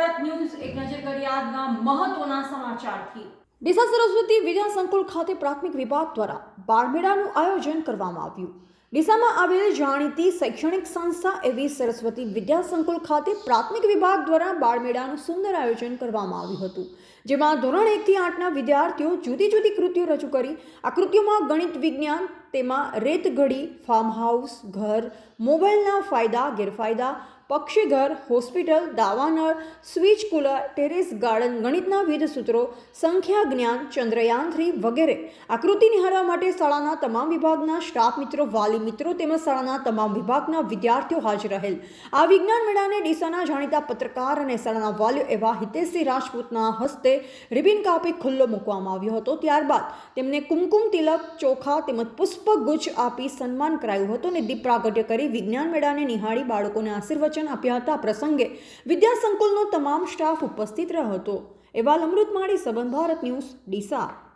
Bharat news એક નજર કરી આજના મહત્વના સમાચારથી. ડીસા સરસ્વતી વિદ્યા સંકુલ ખાતે પ્રાથમિક વિભાગ દ્વારા બાળમેળાનું આયોજન કરવામાં આવ્યું. ડીસામાં આવેલ જાણીતી શૈક્ષણિક સંસ્થા એવી સરસ્વતી વિદ્યા સંકુલ ખાતે પ્રાથમિક વિભાગ દ્વારા બાળમેળાનું સુંદર આયોજન કરવામાં આવ્યું હતું, જેમાં ધોરણ એકથી આઠના વિદ્યાર્થીઓ જુદી જુદી કૃતિઓ રજૂ કરી. આ કૃતિઓમાં ગણિત વિજ્ઞાન તેમાં રેતઘડી ફાર્મ હાઉસ ઘર, મોબાઈલના ફાયદા, ગેરફાયદા, પક્ષીઘર, હોસ્પિટલ, દાવાનળ, સ્વિચ કુલર, ટેરેસ ગાર્ડન, ગણિતના વિવિધ સૂત્રો, સંખ્યા જ્ઞાન, ચંદ્રયાન થ્રી વગેરે. આકૃતિ નિહાળવા માટે શાળાના તમામ વિભાગના સ્ટાફ મિત્રો, વાલી મિત્રો તેમજ શાળાના તમામ વિભાગના વિદ્યાર્થીઓ હાજર રહેલ. આ વિજ્ઞાન મેળાને ડીસાના જાણીતા પત્રકાર અને શાળાના વાલીઓ એવા હિતેશસિંહ રાજપૂતના હસ્તે રિબિન કાપી ખુલ્લો મૂકવામાં આવ્યો હતો. ત્યારબાદ તેમને કુમકુમ તિલક, ચોખા તેમજ પુષ્પગુચ્છ આપી સન્માન કરાયું હતું અને દીપ પ્રાગટ્ય કરી વિજ્ઞાન મેળાને નિહાળી બાળકોને આશીર્વચન આપ્યા હતા. પ્રસંગે વિદ્યા સંકુલનો તમામ સ્ટાફ ઉપસ્થિત રહ્યો હતો. એવા અમૃત માળી, સંબંધ ભારત ન્યૂઝ, ડીસા.